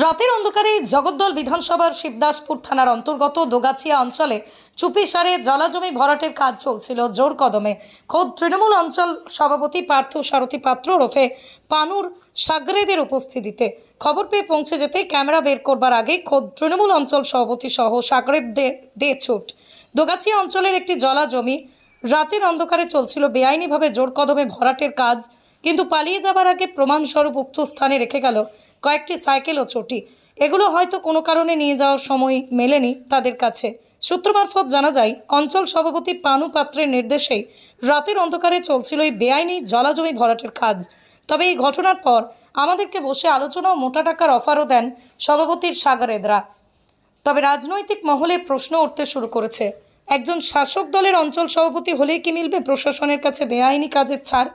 রাতের অন্ধকারে জগদ্দল বিধানসভার শিবদাসপুর থানার অন্তর্গত দোগাছিয়া অঞ্চলে চুপিসারে জলাজমি ভরাটের কাজ চলছিল জোর কদমে। খোদ তৃণমূল অঞ্চল সভাপতি পার্থ সারথী পাত্র ওরফে পানুর সাগরেদের উপস্থিতিতে। খবর পেয়ে পৌঁছে যেতে ক্যামেরা বের করবার আগে খোদ তৃণমূল অঞ্চল সভাপতি সহ সাগরেদদের দে ছুট। দোগাছিয়া অঞ্চলের একটি জলা জমি রাতের অন্ধকারে চলছিল, বেআইনিভাবে জোর কদমে ভরাটের কাজ কিন্তু পালিয়ে যাবার আগে প্রমাণস্বরূপ উক্ত স্থানে রেখে গেল কয়েকটি সাইকেল ও চটি। এগুলো হয়তো কোনো কারণে নিয়ে যাওয়ার সময় মেলেনি তাদের কাছে। সূত্র মারফত জানা যায়, অঞ্চল সভাপতি পানু পাত্রের নির্দেশেই রাতের অন্ধকারে চলছিল এই বেআইনি জলাজমি ভরাটের কাজ। তবে এই ঘটনার পর আমাদেরকে বসে আলোচনা ও মোটা টাকার অফারও দেন সভাপতির সাগরেদরা। তবে রাজনৈতিক মহলে প্রশ্ন উঠতে শুরু করেছে, একজন শাসক দলের অঞ্চল সভাপতি হলেই কি মিলবে প্রশাসনের কাছে বেআইনি কাজের ছাড়?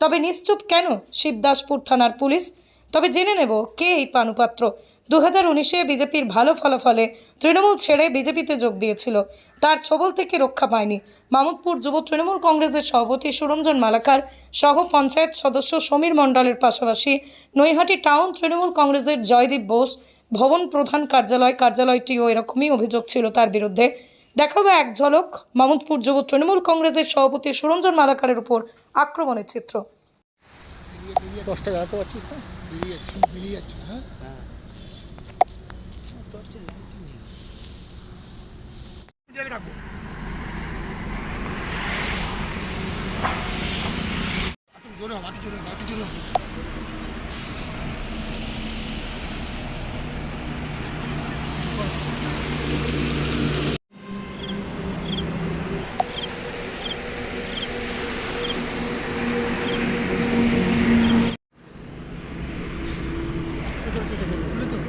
তবে নিশ্চুপ কেন শিবদাসপুর থানার পুলিশ? তবে জেনে নেব কে এই পানুপাত্র। দু হাজার উনিশে বিজেপির ভালো ফলাফলে তৃণমূল ছেড়ে বিজেপিতে যোগ দিয়েছিল। তার ছবল থেকে রক্ষা পায়নি। মামুদপুর যুব তৃণমূল কংগ্রেসের সভাপতি সুরঞ্জন মালাকার সহ পঞ্চায়েত সদস্য সমীর মণ্ডলের পাশাপাশি নৈহাটি টাউন তৃণমূল কংগ্রেসের জয়দীপ বোস, ভবন প্রধান কার্যালয়, কার্যালয়টিও এরকমই অভিযোগ ছিল তার বিরুদ্ধে। দেখাবো এক ঝলক মামুদপুর যুব তৃণমূল কংগ্রেসের সভাপতি সুরঞ্জন মালাকারের উপর আক্রমণের চিত্র। দশটা দাঁড়াতে পারছিস Little.